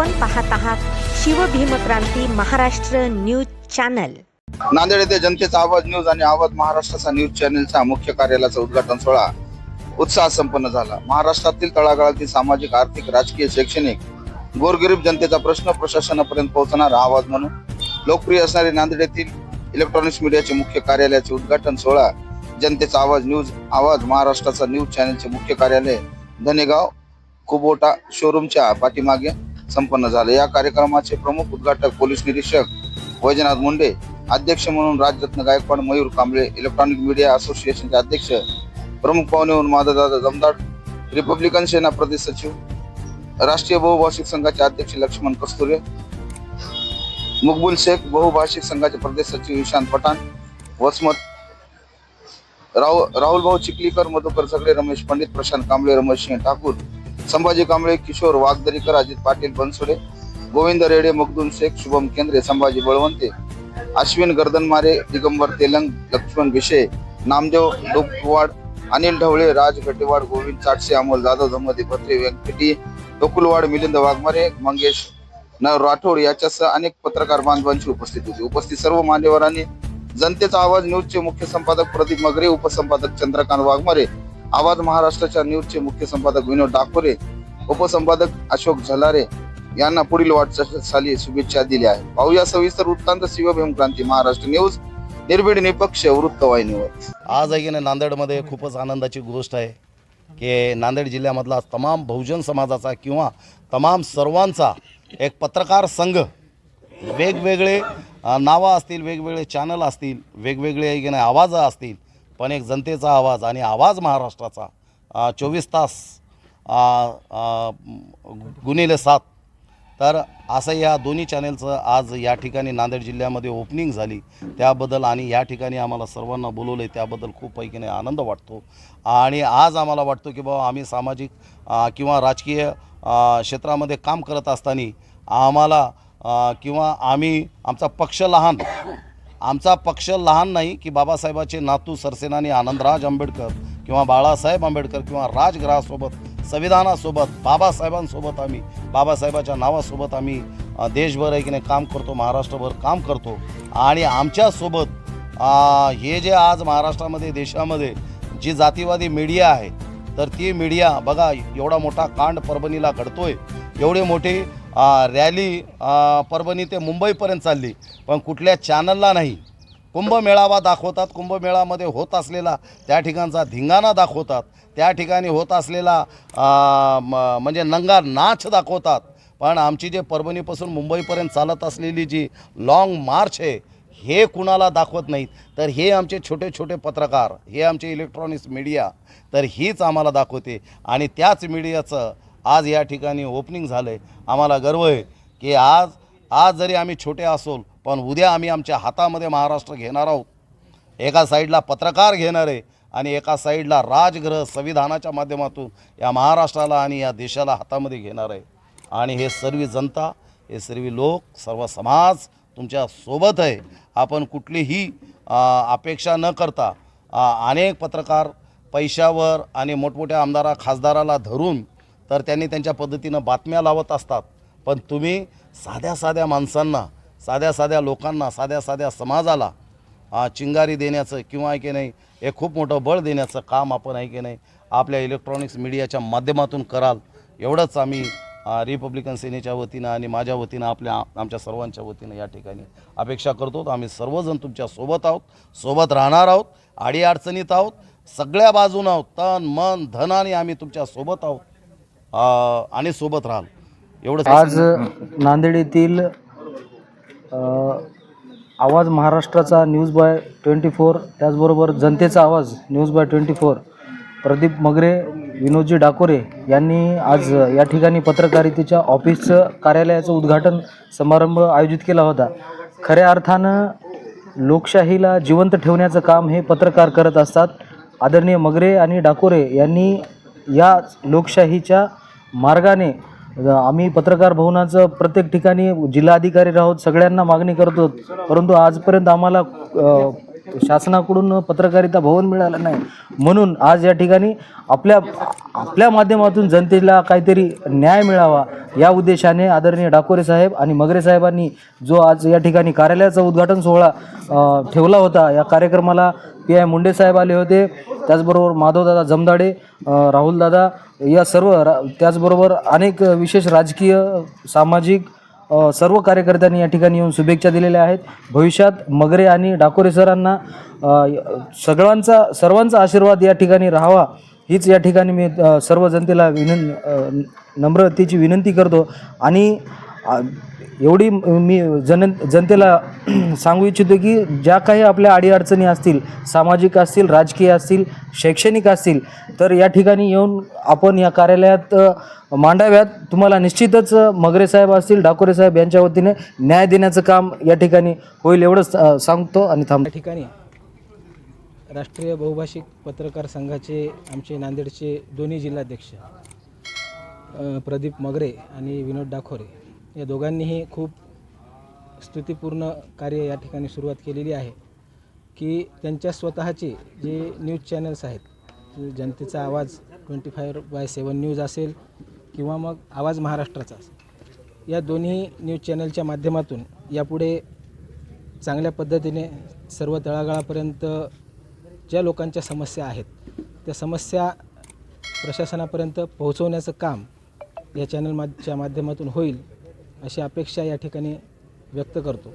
आपण पाहत आहात शिवभीमक्रांती महाराष्ट्र न्यूज चॅनल. नांदेड येथे जनतेचा आवाज न्यूज आणि आवाज महाराष्ट्राचा न्यूज चॅनेलचा मुख्य कार्यालयाचा उद्घाटन सोहळा. उत्साह संपन्न झाला. महाराष्ट्रातील तळागाळातील सामाजिक आर्थिक राजकीय शैक्षणिक गोरगरीब जनतेचा प्रश्न प्रशासनापर्यंत पोहोचणारा आवाज म्हणून लोकप्रिय असणारे नांदेड येथील इलेक्ट्रॉनिक्स मीडियाचे मुख्य कार्यालयाचे उद्घाटन सोहळा. जनतेचा आवाज न्यूज आवाज महाराष्ट्राचा न्यूज चॅनेलचे मुख्य कार्यालय धनेगाव कुबोटा शोरूमच्या पाठीमागे संपन्न झाले. या कार्यक्रमाचे प्रमुख उद्घाटक पोलीस निरीक्षक वैजनाथ मुंडे अध्यक्ष म्हणून राजरत्न गायकवाड मयूर कांबळे इलेक्ट्रॉनिक मीडिया असोसिएशनचे अध्यक्ष प्रमुख पाहुणे म्हणून माधवदादा जमदाट रिपब्लिकन सेना प्रदेश सचिव राष्ट्रीय बहुभाषिक संघाचे अध्यक्ष लक्ष्मण कस्तुरे मुकबुल शेख बहुभाषिक संघाचे प्रदेश सचिव ईशान पठाण वसमत राहुल राहुल भाऊ चिखलीकर मधुकर सगळे रमेश पंडित प्रशांत कांबळे रमेश सिंह ठाकूर संभाजी कांबळे किशोर वाघदरीकर अजित पाटील बनसोडे गोविंद रेडे मखदूम शेख शुभम केंद्रे संभाजी बळवंते अश्विन गर्दनमारे दिगंबर तेलंग लक्ष्मण भिशे नामदेव डोकवाड अनिल ढवळे राज गटेवाड गोविंद चाटसे अमोल जाधव धम्मदी पत्रे व्यंकटी डोकुलवाड मिलिंद वाघमारे मंगेश न राठोड याच्यासह अनेक पत्रकार बांधवांची उपस्थित होती. उपस्थित सर्व मान्यवरांनी जनतेचा आवाज न्यूजचे मुख्य संपादक प्रदीप मगरे उपसंपादक चंद्रकांत वाघमारे आवाज महाराष्ट्राच्या न्यूजचे मुख्य संपादक विनोद डाकोरे उपसंपादक अशोक झलारे यांना पुढील वाटचाली शुभेच्छा दिल्या आहेत पाहूया सविस्तर वृत्तांत शिवभीम क्रांती महाराष्ट्र न्यूज. निर्भीड निपक्ष वृत्तवाहिनीवर आज आहे की नाही नांदेडमध्ये खूपच आनंदाची गोष्ट आहे की नांदेड जिल्ह्यामधला तमाम बहुजन समाजाचा किंवा तमाम सर्वांचा एक पत्रकार संघ वेगवेगळे नावं असतील वेगवेगळे चॅनल असतील वेगवेगळे की नाही आवाज असतील पण एक जनतेचा आवाज आणि आवाज महाराष्ट्राचा चोवीस तास गुन्हेले सात. तर असं या दोन्ही चॅनेलचं आज या ठिकाणी नांदेड जिल्ह्यामध्ये ओपनिंग झाली. त्याबद्दल आणि या ठिकाणी आम्हाला सर्वांना बोलवलं आहे त्याबद्दल खूप पैकीने आनंद वाटतो. आणि आज आम्हाला वाटतो की बाबा आम्ही सामाजिक किंवा राजकीय क्षेत्रामध्ये काम करत असताना आम्हाला किंवा आम्ही आमचा पक्ष लहान आमचा पक्ष लहान नाही की बाबासाहेबाचे नातू सरसेनानी आनंदराज आंबेडकर किंवा बाळासाहेब आंबेडकर किंवा राजगृहासोबत संविधानासोबत बाबासाहेबांसोबत आम्ही बाबासाहेबाच्या नावासोबत आम्ही देशभर आहे की नाही काम करतो महाराष्ट्रभर काम करतो. आणि आमच्यासोबत हे जे आज महाराष्ट्रामध्ये देशामध्ये जी जातीवादी मीडिया आहे तर ती मीडिया बघा एवढा मोठा कांड परभणीला घडतोय. एवढे मोठे रॅली परभणी ते मुंबईपर्यंत चालली. पण कुठल्या चॅनलला नाही. कुंभमेळावा दाखवतात. कुंभमेळामध्ये होत असलेला त्या ठिकाणचा धिंगाणा दाखवतात. त्या ठिकाणी होत असलेला म- म्हणजे नंगा नाच दाखवतात. पण आमची जे परभणीपासून मुंबईपर्यंत चालत असलेली जी लाँग मार्च आहे हे कुणाला दाखवत नाहीत. तर हे आमचे छोटे छोटे पत्रकार हे आमचे इलेक्ट्रॉनिक्स मीडिया तर हीच आम्हाला दाखवते. आणि त्याच मीडियाचं आज या ठिकाणी ओपनिंग झालं आहे आम्हाला गर्व आहे की आज आज जरी आम्ही छोटे असोल पण उद्या आम्ही आमच्या हातामध्ये महाराष्ट्र घेणार आहोत. एका साईडला पत्रकार घेणार आहे आणि एका साईडला राजगृह संविधानाच्या माध्यमातून या महाराष्ट्राला आणि या देशाला हातामध्ये घेणार आहे. आणि हे सर्व जनता हे सर्व लोक सर्व समाज तुमच्यासोबत आहे. आपण कुठलीही अपेक्षा न करता अनेक पत्रकार पैशावर आणि मोठमोठ्या आमदारा खासदाराला धरून तर त्यांनी त्यांच्या पद्धतीनं बातम्या लावत असतात. पण तुम्ही साध्या साध्या माणसांना साध्या साध्या लोकांना साध्या साध्या समाजाला चिंगारी देण्याचं किंवा आहे की नाही हे खूप मोठं बळ देण्याचं काम आपण आहे की नाही आपल्या इलेक्ट्रॉनिक्स मीडियाच्या माध्यमातून कराल. एवढंच आम्ही रिपब्लिकन सेनेच्या वतीनं आणि माझ्या वतीनं आपल्या आमच्या सर्वांच्या वतीनं या ठिकाणी अपेक्षा करतो. आम्ही सर्वजण तुमच्यासोबत आहोत सोबत राहणार आहोत अडीअडचणीत आहोत सगळ्या बाजून आहोत. तन मन धनाने आम्ही तुमच्यासोबत आहोत. आणि सोबत राहाल. एवढं आज नांदेड येथील आवाज महाराष्ट्राचा न्यूज बाय ट्वेंटी फोर त्याचबरोबर जनतेचा आवाज news by twenty four Pradeep Magre Vinodji Dakore यांनी आज या ठिकाणी पत्रकारितेच्या ऑफिसचं कार्यालयाचं उद्घाटन समारंभ आयोजित केला होता. खऱ्या अर्थानं लोकशाहीला जिवंत ठेवण्याचं काम हे पत्रकार करत असतात. आदरणीय मगरे आणि डाकोरे यांनी या लोकशाहीच्या मार्गाने आम्ही पत्रकार भवनाचं प्रत्येक ठिकाणी जिल्हाधिकारी राहोत सगळ्यांना मागणी करतो. परंतु आजपर्यंत आम्हाला शासनाकडून पत्रकारिता भवन मिळालं नाही. म्हणून आज या ठिकाणी आपल्या आपल्या माध्यमातून जनतेला काहीतरी न्याय मिळावा या उद्देशाने आदरणीय डाकोरे साहेब आणि मगरे साहेबांनी जो आज या ठिकाणी कार्यालयाचा उद्घाटन सोहळा ठेवला होता या कार्यक्रमाला पी आय मुंडे साहेब आले होते. त्याचबरोबर माधवदादा जमदाडे राहुलदादा या सर्व रा त्याचबरोबर अनेक विशेष राजकीय सामाजिक सर्व कार्यकर्त्यांनी या ठिकाणी येऊन शुभेच्छा दिलेल्या आहेत. भविष्यात मगरे आणि डाकोरे सरांना सगळ्यांचा सर्वांचा आशीर्वाद या ठिकाणी राहावा हीच या ठिकाणी मी सर्व जनतेला विनं नम्रतेची विनंती करतो. आणि एवढी मी जन जनतेला सांगू इच्छितो की ज्या काही आपल्या अडीअडचणी असतील सामाजिक असतील राजकीय असतील शैक्षणिक असतील तर या ठिकाणी येऊन आपण या कार्यालयात मांडाव्यात. तुम्हाला निश्चितच मगरे साहेब असतील डाकोरे साहेब यांच्या वतीने न्याय देण्याचं काम या ठिकाणी होईल एवढंच सांगतो आणि थांब. या ठिकाणी राष्ट्रीय बहुभाषिक पत्रकार संघाचे आमचे नांदेडचे दोन्ही जिल्हाध्यक्ष प्रदीप मगरे आणि विनोद डाखोरे या दोघांनीही खूप स्तुतीपूर्ण कार्य या ठिकाणी सुरुवात केलेली आहे की त्यांच्या स्वतःचे जे न्यूज चॅनल्स आहेत जनतेचा आवाज twenty five by seven news असेल किंवा मग आवाज महाराष्ट्राचा असेल या दोन्ही न्यूज चॅनलच्या माध्यमातून यापुढे चांगल्या पद्धतीने सर्व तळागाळापर्यंत ज्या लोकांच्या समस्या आहेत त्या समस्या प्रशासनापर्यंत पोहोचवण्याचं काम या चॅनल माध्यमातून होईल अशी अपेक्षा या ठिकाणी व्यक्त करतो.